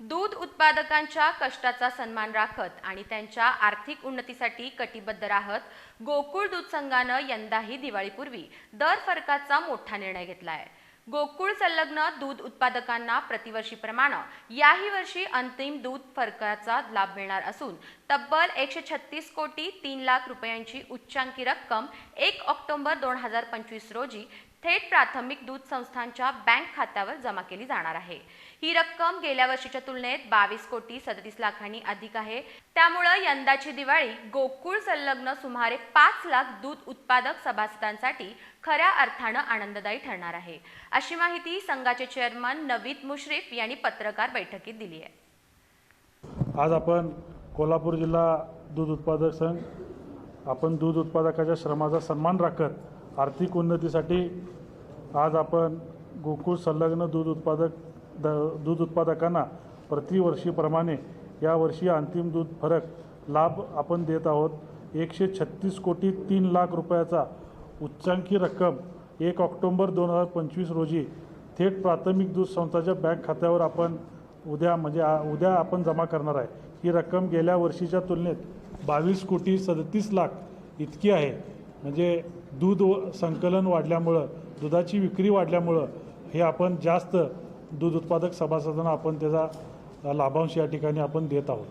दूध उत्पादकांच्या कष्टाचा सन्मान राखत आणि त्यांच्या आर्थिक उन्नतीसाठी कटिबद्ध राहत गोकुळ दूध संघानं यंदाही दिवाळीपूर्वी दर फरकाचा मोठा निर्णय घेतलाय. गोकुळ संलग्न दूध उत्पादकांना प्रतिवर्षीप्रमाणे याही वर्षी अंतिम दूध फरकाचा लाभ मिळणार असून तब्बल एकशे छत्तीस कोटी तीन लाख रुपयांची उच्चांकी रक्कम एक ऑक्टोबर दोन हजार पंचवीस रोजी थेट प्राथमिक दूध संस्थांच्या बँक खात्यावर जमा केली जाणार आहे. ही रक्कम गेल्या वर्षीच्या तुलनेत बावीस कोटी सदतीस लाखांनी अधिक आहे. त्यामुळं यंदाची दिवाळी गोकुळ संलग्न सुमारे पाच लाख दूध उत्पादक सभासदांसाठी खऱ्या अर्थानं आनंददायी ठरणार आहे. अशी माहिती संघाचे चेअरमन नवीद मुश्रीफ यांनी पत्रकार बैठकीत दिली आहे. आज आपण कोल्हापूर जिल्हा दूध उत्पादक संघ आपण दूध उत्पादकाच्या श्रमाचा सन्मान राखत आर्थिक उन्नतीसाठी आज आपण गोकुळ संलग्न दूध उत्पादक द दूध उत्पादकांना प्रतिवर्षीप्रमाणे यावर्षी अंतिम दूध फरक लाभ आपण देत आहोत. एकशे छत्तीस कोटी तीन लाख रुपयाचा उच्चांकी रक्कम एक ऑक्टोंबर दोन हजार पंचवीस रोजी थेट प्राथमिक दूध संस्थाच्या बँक खात्यावर आपण उद्या म्हणजे आ- उद्या आपण जमा करणार आहे. ही रक्कम गेल्या वर्षीच्या तुलनेत बावीस कोटी सदतीस लाख इतकी आहे. म्हणजे दूध संकलन वाढल्यामुळं दुधाची विक्री वाढल्यामुळं हे आपण जास्त दूध उत्पादक सभासदांना आपण त्याचा लाभांश या ठिकाणी आपण देत आहोत.